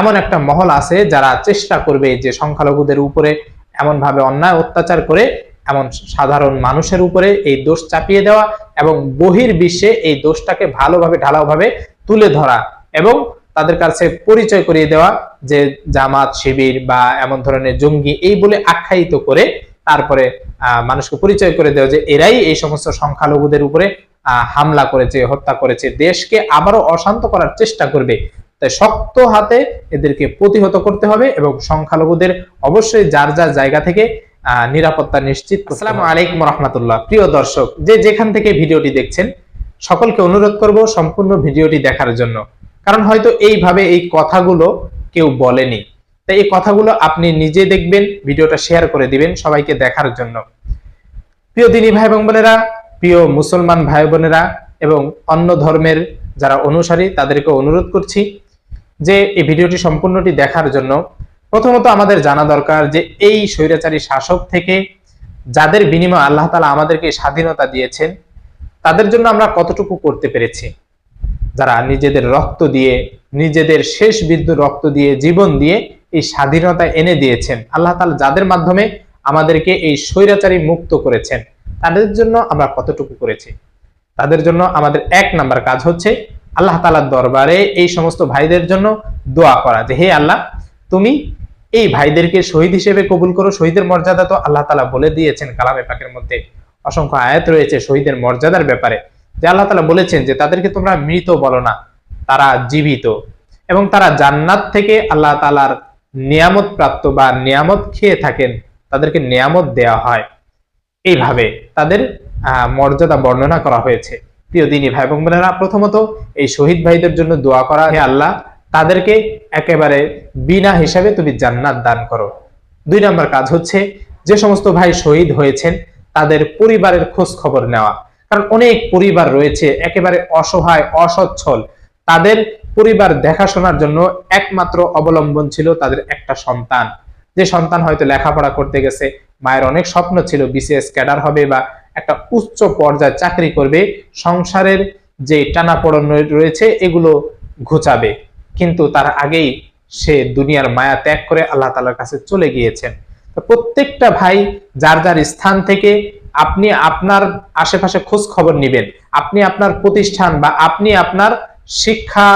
এমন একটা মহল আছে যারা চেষ্টা করবে যে সংখ্যালঘুদের উপরে এমন ভাবে অন্যায় অত্যাচার করে, এমন সাধারণ মানুষের উপরে এই দোষ চাপিয়ে দেওয়া এবং বহির বিশ্বে এই দোষটাকে ভালোভাবে, ঢালাওভাবে তুলে ধরা এবং তাদের কাছে পরিচয় করিয়ে দেওয়া যে জামাত, শিবির বা এমন ধরনের জঙ্গি এই বলে আখ্যায়িত করে তারপরে মানুষকে পরিচয় করে দেওয়া যে এরাই এই সমস্ত সংখ্যালঘুদের উপরে হামলা করেছে, হত্যা করেছে। দেশকে আবারও অশান্ত করার চেষ্টা করবে। তাই শক্ত হাতে এদেরকে প্রতিহত করতে হবে এবং সংখ্যালঘুদের অবশ্যই যার যার জায়গা থেকে নিরাপত্তা নিশ্চিত আসসালামু আলাইকুম রহমতুল্লাহ। প্রিয় দর্শক, যে যেখান থেকে ভিডিওটি দেখছেন, সকলকে অনুরোধ করব সম্পূর্ণ ভিডিওটি দেখার জন্য। কারণ হয়তো এইভাবে এই কথাগুলো কেউ বলেনি। তাই এই কথাগুলো আপনি নিজে দেখবেন, ভিডিওটা শেয়ার করে দিবেন সবাইকে দেখার জন্য। প্রিয় দিনী ভাই এবং বোনেরা, প্রিয় মুসলমান ভাই বোনেরা এবং অন্য ধর্মের যারা অনুসারী তাদেরকে অনুরোধ করছি যে এই ভিডিওটি সম্পূর্ণটি দেখার জন্য প্রথমত আমাদের জানা দরকার যে এই স্বৈরাচারী শাসক থেকে যাদের বিনিময়ে আল্লাহ তালা আমাদেরকে স্বাধীনতা দিয়েছেন, তাদের জন্য আমরা কতটুকু করতে পেরেছি? যারা নিজেদের রক্ত দিয়ে, নিজেদের শেষ বিন্দু রক্ত দিয়ে, জীবন দিয়ে এই স্বাধীনতা এনে দিয়েছেন, আল্লাহ তালা যাদের মাধ্যমে আমাদেরকে এই স্বৈরাচারী মুক্ত করেছেন, তাদের জন্য আমরা কতটুকু করেছি? তাদের জন্য আমাদের এক নাম্বার কাজ হচ্ছে আল্লাহ তালার দরবারে এই সমস্ত ভাইদের জন্য দোয়া করা যে, হে আল্লাহ, তুমি এই ভাইদেরকে শহীদ হিসেবে কবুল করো। শহীদের মর্যাদা তো আল্লাহ তালা বলে দিয়েছেন কালামে পাকের মধ্যে। অসংখ্য আয়াত রয়েছে শহীদের মর্যাদার ব্যাপারে। যে আল্লাহ তালা বলেছেন যে, তাদেরকে তোমরা মৃত বলো না, তারা জীবিত। এবং তারা জান্নাত থেকে আল্লাহ তালার নিয়ামত প্রাপ্ত বা নিয়ামত খেয়ে থাকেন, তাদেরকে নিয়ামত দেওয়া হয়। এইভাবে তাদের মর্যাদা বর্ণনা করা হয়েছে। প্রিয় দিনী ভাই এবং বোনেরা, প্রথমত এই শহীদ ভাইদের জন্য দোয়া করা। হে আল্লাহ, তাদেরকে একেবারে বিনা হিসাবে তুমি জান্নাত দান করো। দুই নম্বর কাজ হচ্ছে যে সমস্ত ভাই শহীদ হয়েছেন, তাদের পরিবারের খোঁজ খবর নেওয়া। কারণ অনেক পরিবার রয়েছে, একেবারে অসহায়, অসচ্ছল। তাদের পরিবার দেখাশোনার জন্য একমাত্র অবলম্বন ছিল তাদের একটা সন্তান। যে সন্তান হয়তো লেখাপড়া করতে গেছে, মায়ের অনেক স্বপ্ন ছিল বিসিএস ক্যাডার হবে বা একটা উচ্চ পর্যায়ে চাকরি করবে, সংসারের যে টানাপোড়ন রয়েছে এগুলো ঘুচাবে। কিন্তু তার আগেই সে দুনিয়ার মায়া ত্যাগ করে আল্লাহ তালার কাছে চলে গিয়েছেন। প্রত্যেকটা ভাই যার যার স্থান থেকে আপনি আপনার আশেপাশে খোঁজ খবর নিবেন, আপনি আপনার প্রতিষ্ঠান বা আপনি আপনার শিক্ষা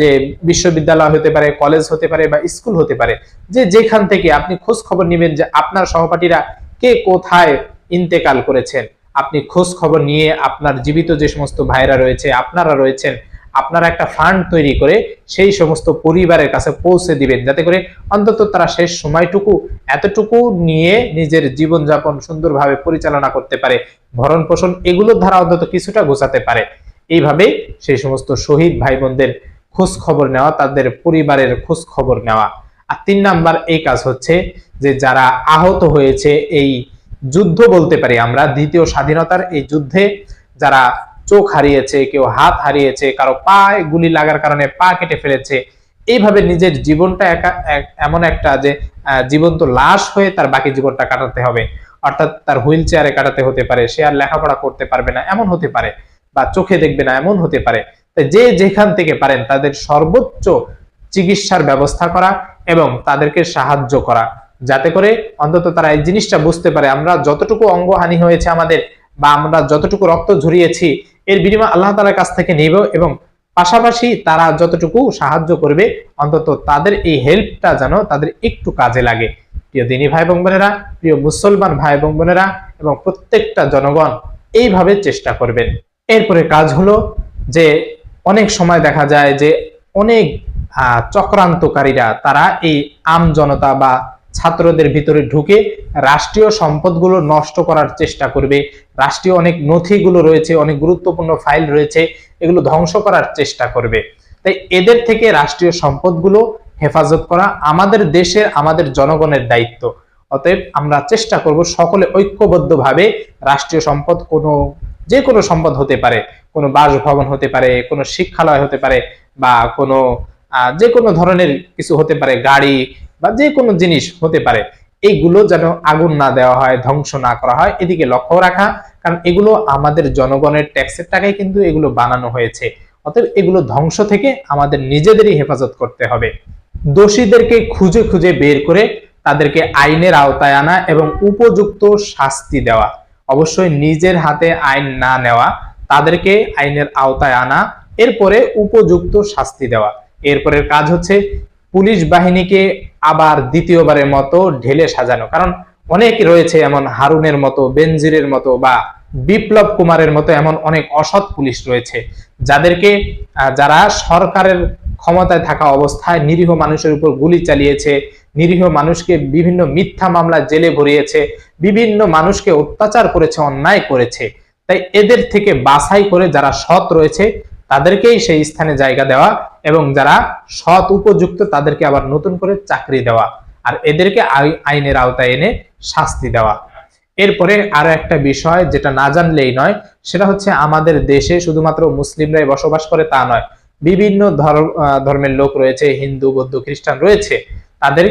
যে বিশ্ববিদ্যালয় হতে পারে, কলেজ হতে পারে বা স্কুল হতে পারে, যে যেখান থেকে আপনি খোঁজ খবর নিবেন যে আপনার সহপাঠীরা কে কোথায় ইন্তেকাল করেছেন। আপনি খোঁজ খবর নিয়ে আপনার জীবিত যে সমস্ত ভাইরা রয়েছে, আপনারা রয়েছেন, আপনারা একটা ফান্ড তৈরি করে সেই সমস্ত পরিবারের কাছে পৌঁছে দিবেন, যাতে করে অন্তত তারা শেষ সময়টুকু, এতটুকু নিয়ে নিজের জীবনযাপন সুন্দরভাবে পরিচালনা করতে পারে। ভরণ পোষণ এগুলোর দ্বারা অন্তত কিছুটা গোছাতে পারে। এইভাবে সেই সমস্ত শহীদ ভাই বোনদের খোঁজ খবর নেওয়া, তাদের পরিবারের খোঁজ খবর নেওয়া। আর তিন নাম্বার এই কাজ হচ্ছে যে যারা আহত হয়েছে এই যুদ্ধ বলতে পারি আমরা, দ্বিতীয় স্বাধীনতার এই যুদ্ধে যারা চোখ হারিয়েছে, কেউ হাত হারিয়েছে, কারও পা গুলি লাগার কারণে পা কেটে ফেলেছে, এইভাবে নিজের জীবনটা এমন একটা যে জীবন্ত লাশ হয়ে তার বাকি জীবনটা কাটাতে হবে। অর্থাৎ তার হুইল চেয়ারে কাটাতে হতে পারে, সে আর লেখাপড়া করতে পারবে না, এমন হতে পারে বা চোখে দেখবে না, এমন হতে পারে। যে যেখান থেকে পারেন তাদের সর্বোচ্চ চিকিৎসার ব্যবস্থা করা এবং তাদেরকে সাহায্য করা। যাতে করে অন্তত তারা এই জিনিসটা বুঝতে পারে, আমরা যতটুকু অঙ্গহানি হয়েছে আমাদের বা আমরা যতটুকু রক্ত ঝরিয়েছি, এর বিনিময় আল্লাহ তালার কাছ থেকে নিব এবং পাশাপাশি তারা যতটুকু সাহায্য করবে, অন্তত তাদের এই হেল্পটা যেন তাদের একটু কাজে লাগে। প্রিয় দিনী ভাই এবং বোনেরা, প্রিয় মুসলমান ভাই এবং বোনেরা এবং প্রত্যেকটা জনগণ এইভাবে চেষ্টা করবেন। এরপরে কাজ হলো যে অনেক সময় দেখা যায় যে অনেক চক্রান্তকারীরা তারা এই আম জনতা বা ছাত্রদের ভিতরে ঢুকে রাষ্ট্রীয় সম্পদগুলো নষ্ট করার চেষ্টা করবে। রাষ্ট্রীয় অনেক নথিগুলো রয়েছে, অনেক গুরুত্বপূর্ণ ফাইল রয়েছে, এগুলো ধ্বংস করার চেষ্টা করবে। তাই এদের থেকে রাষ্ট্রীয় সম্পদগুলো হেফাজত করা আমাদের দেশের, আমাদের জনগণের দায়িত্ব। অতএব আমরা চেষ্টা করব সকলে ঐক্যবদ্ধভাবে রাষ্ট্রীয় সম্পদ কোনো, যে কোনো সম্পদ হতে পারে, কোনো বাসভবন হতে পারে, কোনো শিক্ষালয় হতে পারে বা কোনো যে কোনো ধরনের কিছু হতে পারে, গাড়ি বা যে কোনো জিনিস হতে পারে এইগুলো যেন আগুন না দেওয়া হয়, ধ্বংস না করা হয়, এদিকে লক্ষ্য রাখা, কারণ এগুলো আমাদের জনগণের ট্যাক্সের টাকায় কিন্তু এগুলো বানানো হয়েছে। অতএব এগুলো ধ্বংস থেকে আমাদের নিজেদেরই হেফাজত করতে হবে। দোষীদেরকে খুঁজে খুঁজে বের করে তাদেরকে আইনের আওতায় আনা এবং উপযুক্ত শাস্তি দেওয়া। অবশ্যই নিজের হাতে আইন না নেওয়া, তাদেরকে আইনের আওতায় আনা, এরপরে উপযুক্ত শাস্তি দেওয়া। এরপরের কাজ হচ্ছে পুলিশ বাহিনীকে আবার দ্বিতীয়বারের মতো ঢেলে সাজানো। কারণ অনেক রয়েছে এমন হারুনের মতো, বেনজিরের মতো বা বিপ্লব কুমারের মতো এমন অনেক অসৎ পুলিশ রয়েছে। যাদেরকে যারা সরকারের ক্ষমতায় থাকা অবস্থায় নিরীহ মানুষের উপর গুলি চালিয়েছে, নিরীহ মানুষকে বিভিন্ন মিথ্যা মামলা জেলে ভরিয়েছে, বিভিন্ন মানুষকে অত্যাচার করেছে, অন্যায় করেছে। তাই এদের থেকে বাছাই করে যারা সৎ রয়েছে, তাদেরকেই সেই স্থানে জায়গা দেওয়া এবং যারা সৎ উপযুক্ত তাদেরকে আবার নতুন করে চাকরি দেওয়া আর এদেরকে আই- আইনের আওতায় এনে শাস্তি দেওয়া। এরপরে আরও একটা বিষয় যেটা না জানলেই নয়, সেটা হচ্ছে আমাদের দেশে শুধুমাত্র মুসলিমরাই বসবাস করে তা নয়, বিভিন্ন ধর্মের লোক রয়েছে, হিন্দু, বৌদ্ধ, খ্রিস্টান রয়েছে, তাদের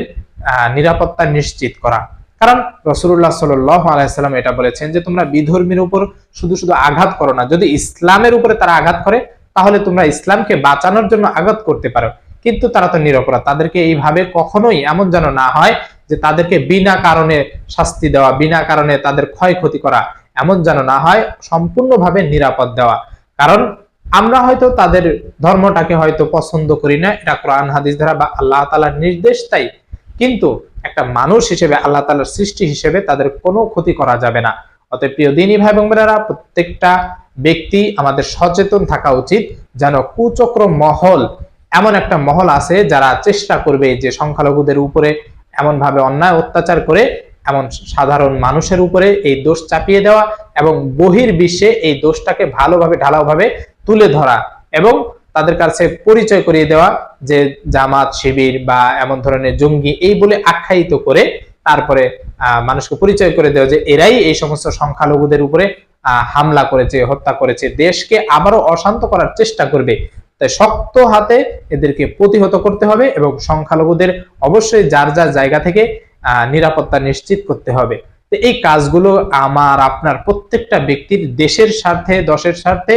নিরাপত্তা নিশ্চিত করা। কারণ রসুল্লাহ সাল্লাহ আলাইসাল্লাম এটা বলেছেন যে তোমরা বিধর্মীর উপর শুধু শুধু আঘাত করো না, যদি ইসলামের উপরে তারা আঘাত করে তাহলে তোমরা ইসলামকে বাঁচানোর জন্য আঘাত করতে পারো। কিন্তু তারা তো নিরপরাধ। তাদেরকে এইভাবে কখনোই এমন যেন না হয় যে তাদেরকে বিনা কারণে শাস্তি দেওয়া, বিনা কারণে তাদের ক্ষয়ক্ষতি করা, এমন যেন না হয়, সম্পূর্ণভাবে নিরাপদ দেওয়া। কারণ আমরা হয়তো তাদের ধর্মটাকে হয়তো পছন্দ করি না, এটা কোরআন, হাদিস দ্বারা বা আল্লাহ তালার নির্দেশ তাই। কিন্তু একটা মানুষ হিসেবে, আল্লাহ তালার সৃষ্টি হিসেবে তাদের কোনো ক্ষতি করা যাবে না। অতএব প্রিয় দিনী ভাই বোনেরা প্রত্যেকটা ব্যক্তি আমাদের সচেতন থাকা উচিত যেন কুচক্র মহল এমন একটা মহল আছে যারা চেষ্টা করবে যে সংখ্যালঘুদের উপরে এমন ভাবে অন্যায় অত্যাচার করে, এমন সাধারণ মানুষের উপরে এই দোষ চাপিয়ে দেওয়া এবং বহির বিশ্বে এই দোষটাকে ভালোভাবে, ঢালাওভাবে তুলে ধরা এবং তাদের কাছে পরিচয় করিয়ে দেওয়া যে জামাত, শিবির বা এমন ধরনের জঙ্গি এই বলে আখ্যায়িত করে তারপরে মানুষকে পরিচয় করে দেওয়া যে এরাই এই সমস্ত সংখ্যালঘুদের উপরে হামলা করেছে, হত্যা করেছে, দেশকে আবারও অশান্ত করার চেষ্টা করবে। তাই শক্ত হাতে এদেরকে প্রতিহত করতে হবে এবং সংখ্যালঘুদের অবশ্যই যার যার জায়গা থেকে নিরাপত্তা নিশ্চিত করতে হবে। তো এই কাজগুলো আমার, আপনার প্রত্যেকটা ব্যক্তির দেশের স্বার্থে, দশের স্বার্থে,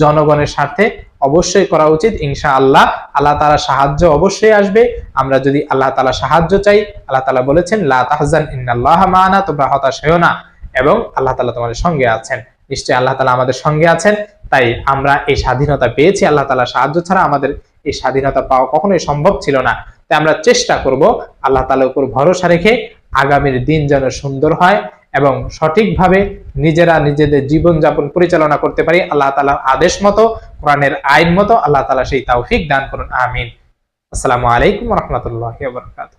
জনগণের স্বার্থে অবশ্যই করা উচিত। ইনশা আল্লাহ আল্লাহ তালা সাহায্য অবশ্যই আসবে। আমরা যদি আল্লাহ তালা সাহায্য চাই, আল্লাহ তালা বলেছেন, লা তাহজান ইন্নাল্লাহ মানা তোমরা হতাশ হয়েও না। এবং আল্লাহ তালা তোমাদের সঙ্গে আছেন। নিশ্চয়ই আল্লাহ তালা আমাদের সঙ্গে আছেন। তাই আমরা এই স্বাধীনতা পেয়েছি। আল্লাহ তালা সাহায্য ছাড়া আমাদের এই স্বাধীনতা পাওয়া কখনোই সম্ভব ছিল না। তাই আমরা চেষ্টা করব আল্লাহ তালার উপর ভরসা রেখে আগামীর দিন যেন সুন্দর হয় এবং সঠিকভাবে নিজেরা নিজেদের জীবনযাপন পরিচালনা করতে পারি আল্লাহ তালার আদেশ মতো, কোরআনের আইন মতো। আল্লাহ তালা সেই তাওফিক দান করুন। আমিন। আসসালামু আলাইকুম রহমতুল্লাহ বরকাত